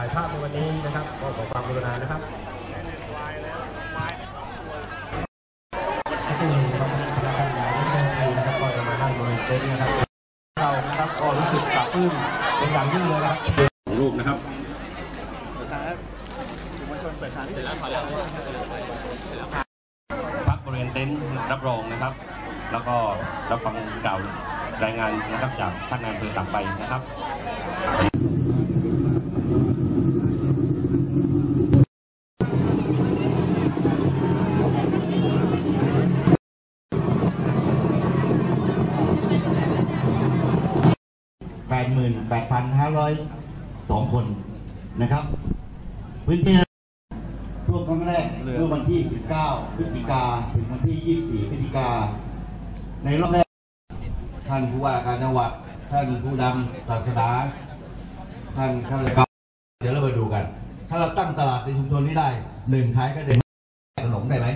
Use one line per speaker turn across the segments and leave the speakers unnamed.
ถ่ายภาพในวันนี้นะครับก็ขอความกรุณานะครับซึ่งเราคณะกรรมการใหญ่รัฐมนตรีนะครับก็จะมานั่งบนเต็นท์นะครับเรานะครับก็รู้สึกปลาบปลื้มเป็นอย่างยิ่งเลยนะครับรูปนะครับพักบริเวณเต็นท์รับรองนะครับ แล้วก็รับฟังกล่าวรายงานนะครับจากท่านนายอำเภอต่างไปนะครับ
88,502 คนนะครับ พื้นที่ท่วมครั้งแรกเมื่อวันที่ 19 พฤศจิกาถึงวันที่ 24 พฤศจิกา ในรอบแรก ท่านผู้ว่าการจังหวัด ท่านผู้นำศาสนา ท่านข้าราชการเดี๋ยวเราไปดูกัน ถ้าเราตั้งตลาดในชุมชนนี้ได้หนึ่งขายก็เด่นขนมได้ไหม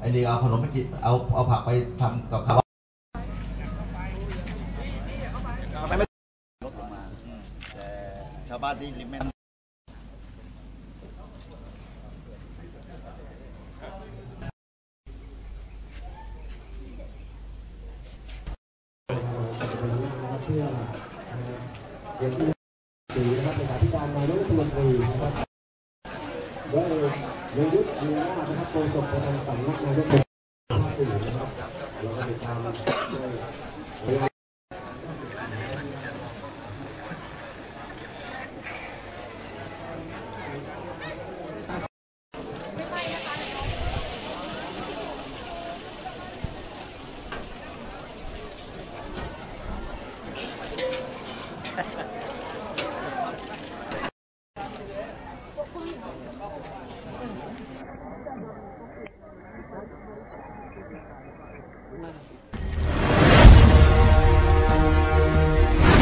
ไอ้นี่เอาขนมไปกินเอาเอาผักไปทำกับข้าว
ชาวบ้านที่ริมแม่น้ำ
สีนะครับเลขาธิการนายกรัฐมนตรีนะครับได้นายกมีหน้านะครับโฆษกประจำสำนักนายกรัฐมนตรีนะครับเราก็ติดตาม Bueno.